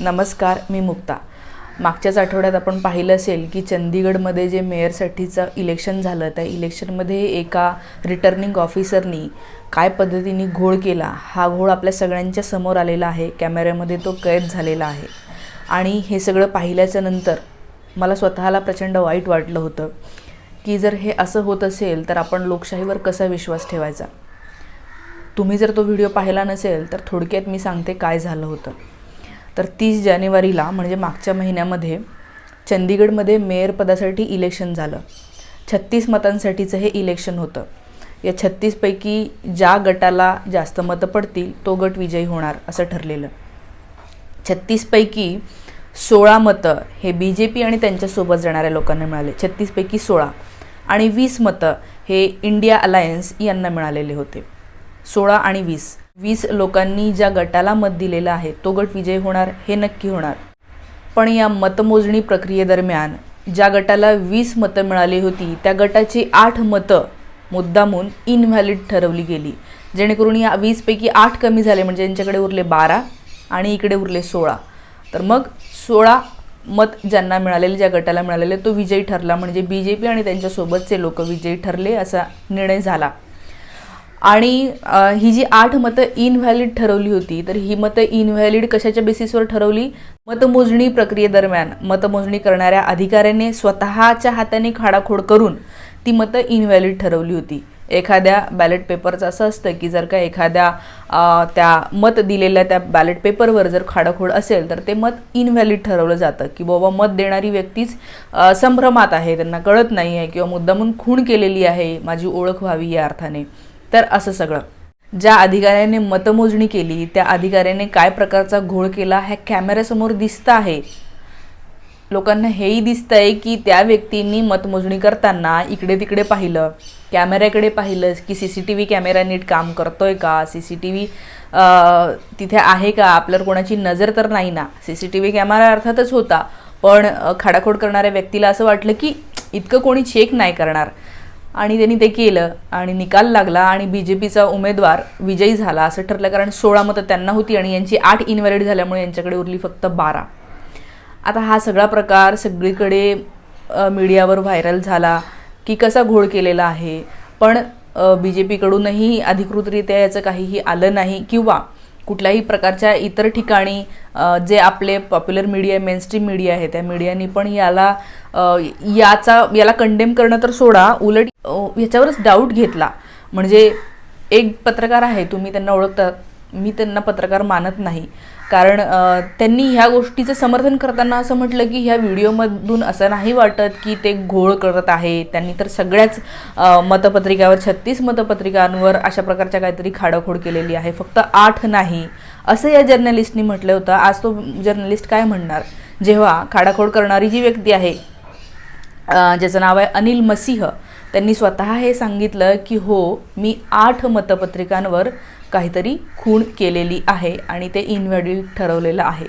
नमस्कार मी मुक्ता. मागच्याच आठवड्यात आपण पाहिलं असेल की चंदीगडमध्ये जे मेयरसाठीचं इलेक्शन झालं त्या इलेक्शनमध्ये एका रिटर्निंग ऑफिसरनी काय पद्धतीने घोळ केला हा घोळ आपल्या सगळ्यांच्या समोर आलेला आहे. कॅमेऱ्यामध्ये तो कैद झालेला आहे. आणि हे सगळं पाहिल्याच्या नंतर मला स्वतःला प्रचंड वाईट वाटलं होतं की जर हे असं होत असेल तर आपण लोकशाहीवर कसा विश्वास ठेवायचा? तुम्ही जर तो व्हिडिओ पाहिला नसेल तर थोडक्यात मी सांगते काय झालं होतं. तर तीस जानेवारीला म्हणजे मागच्या महिन्यामध्ये चंदीगडमध्ये मेयर पदासाठी इलेक्शन झालं. छत्तीस मतांसाठीचं हे इलेक्शन होतं. या छत्तीसपैकी ज्या गटाला जास्त मतं पडतील तो गट विजयी होणार असं ठरलेलं. छत्तीसपैकी सोळा मतं हे बी जे पी आणि त्यांच्यासोबत जाणाऱ्या लोकांना मिळाले. छत्तीसपैकी सोळा आणि वीस मतं हे इंडिया अलायन्स यांना मिळालेले होते. सोळा आणि वीस. वीस लोकांनी ज्या गटाला मत दिलेलं आहे तो गट विजयी होणार हे नक्की होणार. पण या मतमोजणी प्रक्रियेदरम्यान ज्या गटाला वीस मतं मिळाली होती त्या गटाची आठ मतं मुद्दामून इनव्हॅलिड ठरवली गेली. जेणेकरून या वीसपैकी आठ कमी झाले म्हणजे यांच्याकडे उरले बारा आणि इकडे उरले सोळा. तर मग सोळा मत ज्यांना मिळालेले ज्या गटाला मिळालेले तो विजयी ठरला. म्हणजे बी जे पी आणि त्यांच्यासोबतचे लोक विजयी ठरले असा निर्णय झाला. आणि ही जी आठ मतं इनव्हॅलिड ठरवली होती तर ही मतं इनव्हॅलिड कशाच्या बेसिसवर ठरवली? मतमोजणी प्रक्रियेदरम्यान मतमोजणी करणाऱ्या अधिकाऱ्याने स्वतःच्या हाताने खाडाखोड करून ती मतं इनव्हॅलिड ठरवली होती. एखाद्या बॅलेट पेपरचं असं असतं की जर का एखाद्या त्या मत दिलेल्या त्या बॅलेट पेपरवर जर खाडाखोड असेल तर ते मत इनव्हॅलिड ठरवलं जातं. की बाबा मत देणारी व्यक्तीच संभ्रमात आहे. त्यांना कळत नाही आहे किंवा मुद्दामून खूण केलेली आहे. माझी ओळख व्हावी या अर्थाने. तर असं सगळं. ज्या अधिकाऱ्याने मतमोजणी केली त्या अधिकाऱ्याने काय प्रकारचा घोळ केला ह्या कॅमेऱ्यासमोर दिसतं आहे. लोकांना हेही दिसतं आहे की त्या व्यक्तींनी मतमोजणी करताना इकडे तिकडे पाहिलं कॅमेऱ्याकडे पाहिलं की C C T V camera नीट काम करतोय का? सी सी टी व्ही तिथे आहे का? आपल्यावर कोणाची नजर तर नाही ना? C C T V camera अर्थातच होता. पण खाडाखोड करणाऱ्या व्यक्तीला असं वाटलं की इतकं कोणी चेक नाही करणार. आणि त्यांनी ते केलं आणि निकाल लागला आणि बी जे पीचा उमेदवार विजयी झाला. असं ठरलं कारण सोळा मतं त्यांना होती आणि यांची आठ इनव्हॅलिड झाल्यामुळे यांच्याकडे उरली फक्त बारा. आता हा सगळा प्रकार सगळीकडे मीडियावर व्हायरल झाला की कसा घोळ केलेला आहे. पण बी जे पीकडूनही अधिकृतरित्या याचं काहीही आलं नाही किंवा कुठल्याही प्रकारच्या इतर ठिकाणी जे आपले पॉप्युलर मीडिया मेनस्ट्रीम मीडिया आहे त्या मीडियानी पण याला याचा याला कंडेम करणं तर सोडा. उलट याच्यावरच डाऊट घेतला. म्हणजे एक पत्रकार आहे तुम्ही त्यांना ओळखता मी त्यांना पत्रकार मानत नाही. कारण त्यांनी ह्या गोष्टीचं समर्थन करताना असं म्हटलं की ह्या व्हिडिओमधून असं नाही वाटत की ते घोळ करत आहे. त्यांनी तर सगळ्याच मतपत्रिकावर छत्तीस मतपत्रिकांवर अशा प्रकारच्या काहीतरी खाडाखोड केलेली आहे. फक्त आठ नाही. असं या जर्नलिस्टनी म्हटलं होतं. आज तो जर्नलिस्ट काय म्हणणार? जेव्हा खाडाखोड करणारी जी व्यक्ती आहे ज्याचं नाव आहे अनिल मसीह त्यांनी स्वतः हे सांगितलं की हो मी आठ मतपत्रिकांवर काहीतरी खूण केलेली आहे आणि ते इनव्हॅलिड ठरवलेलं आहे.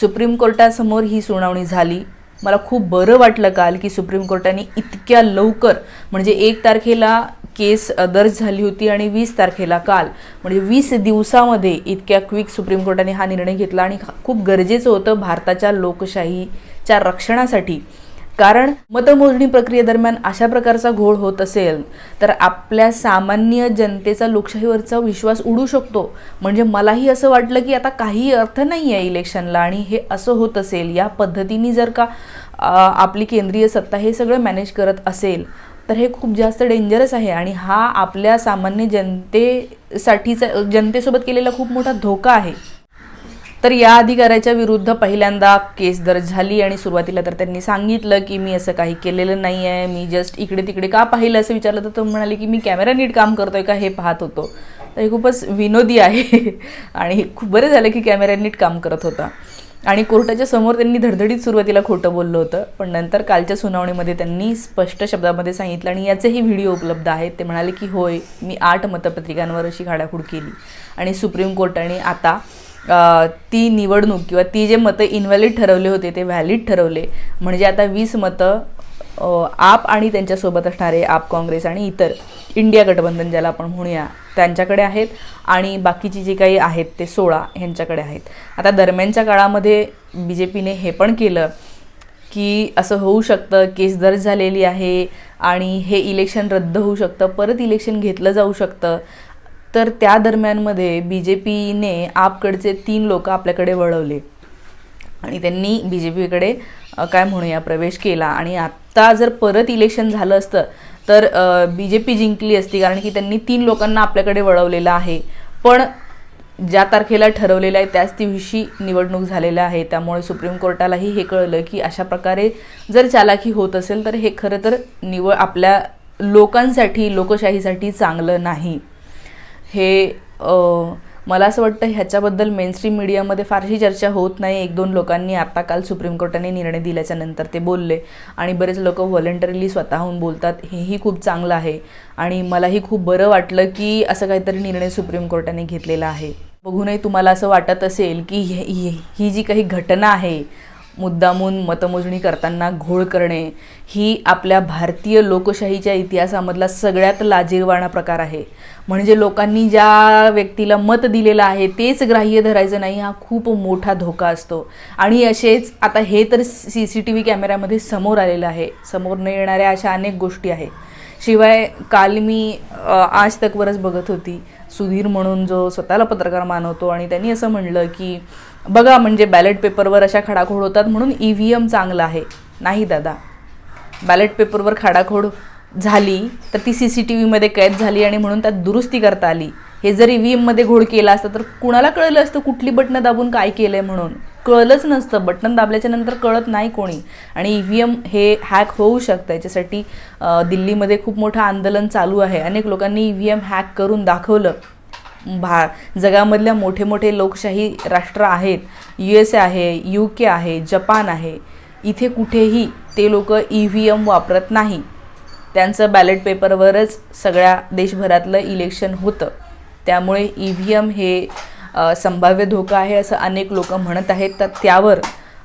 सुप्रीम कोर्टासमोर ही सुनावणी झाली. मला खूप बरं वाटलं काल की सुप्रीम कोर्टाने इतक्या लवकर म्हणजे एक तारखेला केस दर्ज झाली होती आणि वीस तारखेला काल म्हणजे वीस दिवसामध्ये इतक्या क्विक सुप्रीम कोर्टाने हा निर्णय घेतला आणि खूप गरजेचं होतं भारताच्या लोकशाहीच्या रक्षणासाठी. कारण मतमोजणी प्रक्रियेदरम्यान अशा प्रकारचा घोळ होत असेल तर आपल्या सामान्य जनतेचा लोकशाहीवरचा विश्वास उडू शकतो. म्हणजे मलाही असं वाटलं की आता काही अर्थ नाही आहे इलेक्शनला आणि हे असं होत असेल या पद्धतीने जर का आपली केंद्रीय सत्ता हे सगळं मॅनेज करत असेल तर हे खूप जास्त डेंजरस आहे आणि हा आपल्या सामान्य जनतेसाठीचा जनतेसोबत केलेला खूप मोठा धोका आहे. तर या अधिकाऱ्याच्या विरुद्ध पहिल्यांदा केस दर्ज झाली आणि सुरुवातीला तर त्यांनी सांगितलं की मी असं काही केलेलं नाही आहे मी जस्ट इकडे तिकडे का पाहिलं असं विचारलं तर तो म्हणाले की मी कॅमेरा नीट काम करतोय का हे पाहत होतो. तर हे खूपच विनोदी आहे. आणि खूप बरं झालं की कॅमेरा नीट काम करत होता. आणि कोर्टाच्या समोर त्यांनी धडधडीत सुरुवातीला खोटं बोललं होतं पण नंतर कालच्या सुनावणीमध्ये त्यांनी स्पष्ट शब्दामध्ये सांगितलं आणि याचेही व्हिडिओ उपलब्ध आहेत. ते म्हणाले की होय मी आठ मतपत्रिकांवर अशी खाडाखोड केली आणि सुप्रीम कोर्टाने आता ती निवडणूक किंवा ती जे मतं इनव्हॅलिड ठरवले होते ते व्हॅलिड ठरवले. म्हणजे आता वीस मतं आप आणि त्यांच्यासोबत असणारे आप काँग्रेस आणि इतर इंडिया गठबंधन ज्याला आपण म्हणूया त्यांच्याकडे आहेत. आणि बाकीची जी काही आहेत ते सोळा ह्यांच्याकडे आहेत. आता दरम्यानच्या काळामध्ये बी जे पीने हे पण केलं की असं होऊ शकतं केस दर्ज झालेली आहे आणि हे इलेक्शन रद्द होऊ शकतं परत इलेक्शन घेतलं जाऊ शकतं. तर त्या दरम्यानमध्ये बी जे पीने आपकडचे तीन लोक आपल्याकडे वळवले. आणि त्यांनी बी जे पीकडे काय म्हणूया प्रवेश केला. आणि आत्ता जर परत इलेक्शन झालं असतं तर बी जे पी जिंकली असती कारण की त्यांनी तीन लोकांना आपल्याकडे वळवलेलं आहे. पण ज्या तारखेला ठरवलेलं आहे त्याच दिवशी निवडणूक झालेल्या आहे. त्यामुळे सुप्रीम कोर्टालाही हे कळलं की अशा प्रकारे जर चालाकी होत असेल तर हे खरं तर निवड आपल्या लोकांसाठी लोकशाहीसाठी चांगलं नाही. हे मला असं वाटतं ह्याच्याबद्दल मेनस्ट्रीम मीडियामध्ये फारशी चर्चा होत नाही. एक दोन लोकांनी आता काल सुप्रीम कोर्टाने निर्णय दिल्याच्या नंतर ते बोलले. आणि बरेच लोक व्हॉलेंटरीली स्वतःहून बोलतात. हेही खूप चांगलं आहे. आणि मलाही खूप बरं वाटलं की असं काहीतरी निर्णय सुप्रीम कोर्टाने घेतलेला आहे. बघूनही तुम्हाला असं वाटत असेल की हे- ही जी काही घटना आहे मुद्दामून मतमोजणी करताना घोळ करणे ही आपल्या भारतीय लोकशाहीच्या इतिहासामधला सगळ्यात लाजीरवाणा प्रकार आहे. म्हणजे लोकांनी ज्या व्यक्तीला मत दिलेलं आहे तेच ग्राह्य धरायचं नाही हा खूप मोठा धोका असतो. आणि असेच आता हे तर सी सी टी व्ही कॅमेऱ्यामध्ये समोर आलेलं आहे. समोर न येणाऱ्या अशा अनेक गोष्टी आहे. शिवाय काल मी आज तकवरच बघत होती. सुधीर म्हणून जो स्वतःला पत्रकार मानवतो आणि त्यांनी असं म्हणलं की बघा म्हणजे बॅलेट पेपरवर अशा खडाखोड होतात म्हणून ई व्ही एम चांगलं आहे. नाही दादा. बॅलेट पेपरवर खाडाखोड झाली तर ती सी सी टी व्हीमध्ये कैद झाली आणि म्हणून त्यात दुरुस्ती करता आली. हे जर ई व्ही एममध्ये घोड केला असतं तर कुणाला कळलं असतं कुठली बटणं दाबून काय केलं आहे म्हणून? कळलंच नसतं. बटन दाबल्याच्या नंतर कळत नाही कोणी. आणि ई व्ही एम हे हॅक होऊ शकतं. याच्यासाठी दिल्लीमध्ये खूप मोठं आंदोलन चालू आहे. अनेक लोकांनी ई व्ही एम हॅक करून दाखवलं. भा जगामधल्या मोठे मोठे लोकशाही राष्ट्र आहेत. यू एस ए आहे यू के आहे जपान आहे. इथे कुठेही ते लोक ई व्ही एम वापरत नाही. त्यांचं बॅलेट पेपरवरच सगळ्या देशभरातलं इलेक्शन होतं. त्यामुळे ई व्ही एम हे संभाव्य धोका आहे असं अनेक लोक म्हणत आहेत. तर त्यावर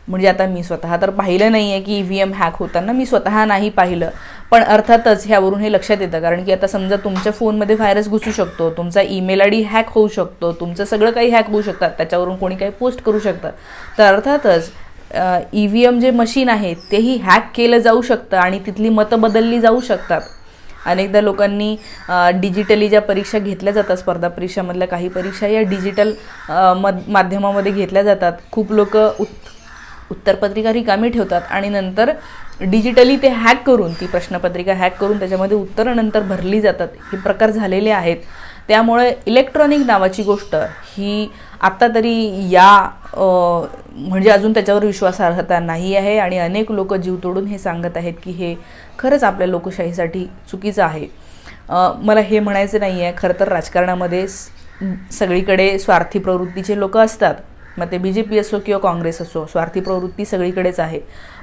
म्हणजे आता मी स्वतः तर पाहिलं नाही आहे की ई व्ही एम हॅक होताना मी स्वतः नाही पाहिलं. पण अर्थातच ह्यावरून हे लक्षात येतं. कारण की आता समजा तुमच्या फोनमध्ये व्हायरस घुसू शकतो तुमचा ईमेल आय डी हॅक होऊ शकतो तुमचं सगळं काही हॅक होऊ शकतात. त्याच्यावरून कोणी काही पोस्ट करू शकतं. तर अर्थातच ई व्ही एम जे मशीन आहे तेही हॅक केलं जाऊ शकतं आणि तिथली मतं बदलली जाऊ शकतात. अनेकदा लोकांनी डिजिटली ज्या परीक्षा घेतल्या जातात स्पर्धा परीक्षामधल्या काही परीक्षा या डिजिटल मद माध्यमामध्ये घेतल्या जातात. खूप लोक उत् उत्तरपत्रिका रिकामी ठेवतात आणि नंतर डिजिटली ते हॅक करून ती प्रश्नपत्रिका हॅक करून त्याच्यामध्ये उत्तरं नंतर भरली जातात. हे प्रकार झालेले आहेत. त्यामुळे इलेक्ट्रॉनिक नावाची गोष्ट ही आत्ता तरी या म्हणजे अजून त्याच्यावर विश्वासार्हता नाही आहे आणि अनेक लोक जीव तोडून हे सांगत आहेत की हे खरंच आपल्या लोकशाहीसाठी चुकीचं आहे. मला हे म्हणायचं नाही आहे खरं तर राजकारणामध्ये सगळीकडे स्वार्थी प्रवृत्तीचे लोक असतात. मग ते बी जे पी असो किंवा काँग्रेस असो स्वार्थी प्रवृत्ती सगळीकडेच आहे.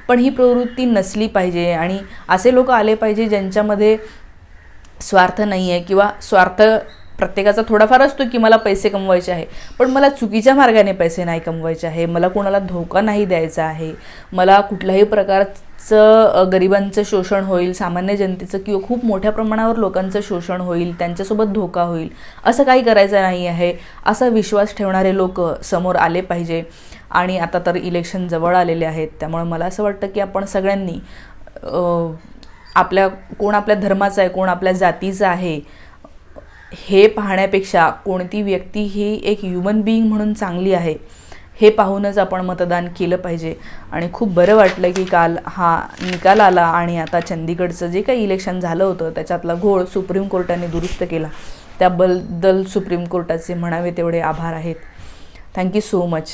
पण ही प्रवृत्ती नसली पाहिजे आणि असे लोक आले पाहिजे ज्यांच्यामध्ये स्वार्थ नाही आहे किंवा स्वार्थ प्रत्येकाचा थोडाफार असतो की मला पैसे कमवायचे आहे. पण मला चुकीच्या मार्गाने पैसे नाही कमवायचे आहे. मला कोणाला धोका नाही द्यायचा आहे. मला कुठल्याही प्रकार चं गरिबांचं शोषण होईल सामान्य जनतेचं किंवा खूप मोठ्या प्रमाणावर लोकांचं शोषण होईल त्यांच्यासोबत धोका होईल असं काही करायचं नाही आहे असा विश्वास ठेवणारे लोक समोर आले पाहिजे. आणि आता तर इलेक्शन जवळ आलेले आहेत त्यामुळे मला असं वाटतं की आपण सगळ्यांनी आपल्या कोण आपल्या धर्माचा आहे कोण आपल्या जातीचा आहे हे पाहण्यापेक्षा कोणती व्यक्ती ही एक ह्युमन बिईंग म्हणून चांगली आहे हे पाहूनच आपण मतदान केलं पाहिजे. आणि खूप बरं वाटलं की काल हा निकाल आला आणि आता चंदीगडचं जे काही इलेक्शन झालं होतं त्याच्यातला घोळ सुप्रीम कोर्टाने दुरुस्त केला. त्याबद्दल सुप्रीम कोर्टाचे म्हणावे तेवढे आभार आहेत. Thank you so much